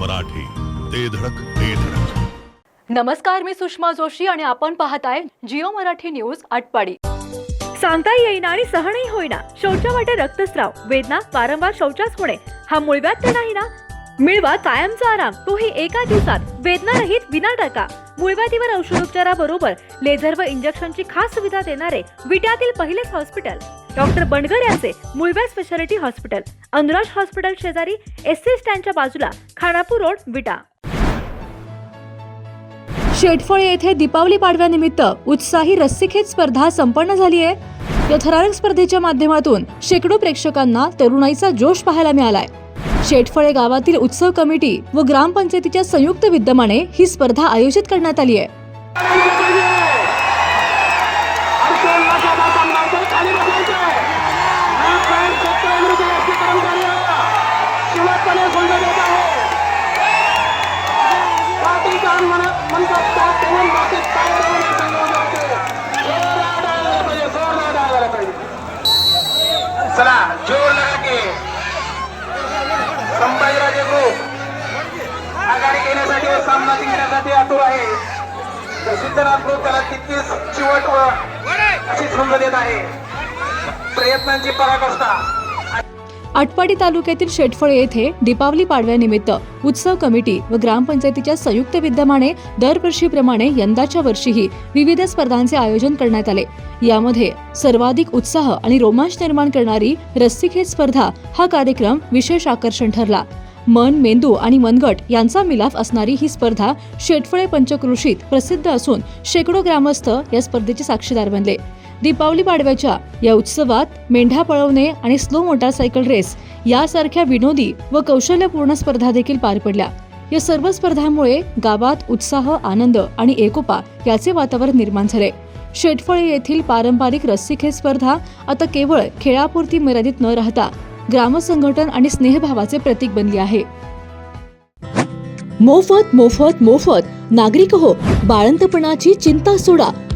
मराठी. ते धडक ते धडक. नमस्कार मी सुषमा जोशी आणि आपण पाहताय जिओ मराठी न्यूज आटपाडी. सांगता येईना आणि सहनही होईना. शौचा वाटे रक्तस्राव वेदना वारंवार शौचास होणे हा मुळव्याध तर नाही ना? मिळवा कायमचा आराम. तोही एका दिवसात. वेदना रहित विना टाका मुळव्याधीवर औषधोपचाराबरोबर लेझर व इंजेक्शनची खास सुविधा देणारे विट्यातील पहिलेच हॉस्पिटल. डॉक्टर बनगर यांचे मुळव्याध स्पेशालिटी हॉस्पिटल. अनुराज हॉस्पिटल शेजारी एस सी स्टँडच्या बाजूला खानापूर रोड विटा. शेटफळ येथे दीपावली पाडव्यानिमित्त उत्साही रस्सीखेच स्पर्धा संपन्न झाली आहे. या थरारक स्पर्धेच्या माध्यमातून शेकडो प्रेक्षकांना तरुणाईचा जोश पाहायला मिळालाय. शेटफळे गावातील उत्सव कमिटी व ग्रामपंचायतीच्या संयुक्त विद्यमाने ही स्पर्धा आयोजित करण्यात आली आहे. सुलभपणे सोडलं जात आहे पाटीचा मन म्हणतात त्या तेवढून काय पाहिजे जोरदार पाहिजे चला जोर लगा के. संभाजीराजे ग्रुप आघाडी घेण्यासाठी व सामना जिंकण्यासाठी आतुर आहे. तर सिद्धनाथ ग्रुप त्याला तितकीच चिवट व अशी झुंज देत आहे. प्रयत्नांची पराकाष्ठा आटपाडी तालुक्यातील शेटफळे येथे दीपावली पाडव्यानिमित्त उत्सव कमिटी व ग्रामपंचायतीच्या संयुक्त विद्यमाने दरवर्षीप्रमाणे यंदाच्या वर्षीही विविध स्पर्धांचे आयोजन करण्यात आले. यामध्ये सर्वाधिक उत्साह आणि रोमांच निर्माण करणारी रस्सीखेच स्पर्धा हा कार्यक्रम विशेष आकर्षण ठरला. मन मेंदू आणि मनगट यांचा मिलाफ असणारी ही स्पर्धा शेटफळे पंचकृषीत प्रसिद्ध असून शेकडो ग्रामस्थ या स्पर्धेचे साक्षीदार बनले. दीपावली पाडव्याच्या या उत्सवात मेंढ्या पळवणे आणि स्लो मोटारसायकल रेस यासारख्या विनोदी व कौशल्यपूर्ण स्पर्धा देखील पार पडल्या. या सर्व स्पर्धांमुळे गावात उत्साह आनंद आणि एकोपा याचे वातावरण निर्माण झाले. शेटफळे येथील पारंपरिक रस्सीखेच स्पर्धा आता केवळ खेळापुरती मर्यादित न राहता ग्रामसंघटन आणि स्नेहभावाचे प्रतीक बनली आहे. मोफत मोफत मोफत नागरिक हो बाळंतपणाची चिंता सोडा.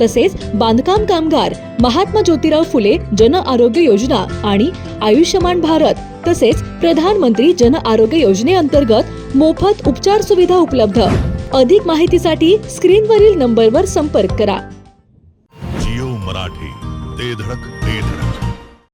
तसेच बांधकाम कामगार महात्मा ज्योतिराव फुले जन आरोग्य योजना आणि आयुष्यमान भारत तसेच प्रधानमंत्री जन आरोग्य योजनेअंतर्गत मोफत उपचार सुविधा उपलब्ध. अधिक माहितीसाठी स्क्रीनवरील नंबरवर संपर्क करा. जिओ मराठी ते धडक ते धडक.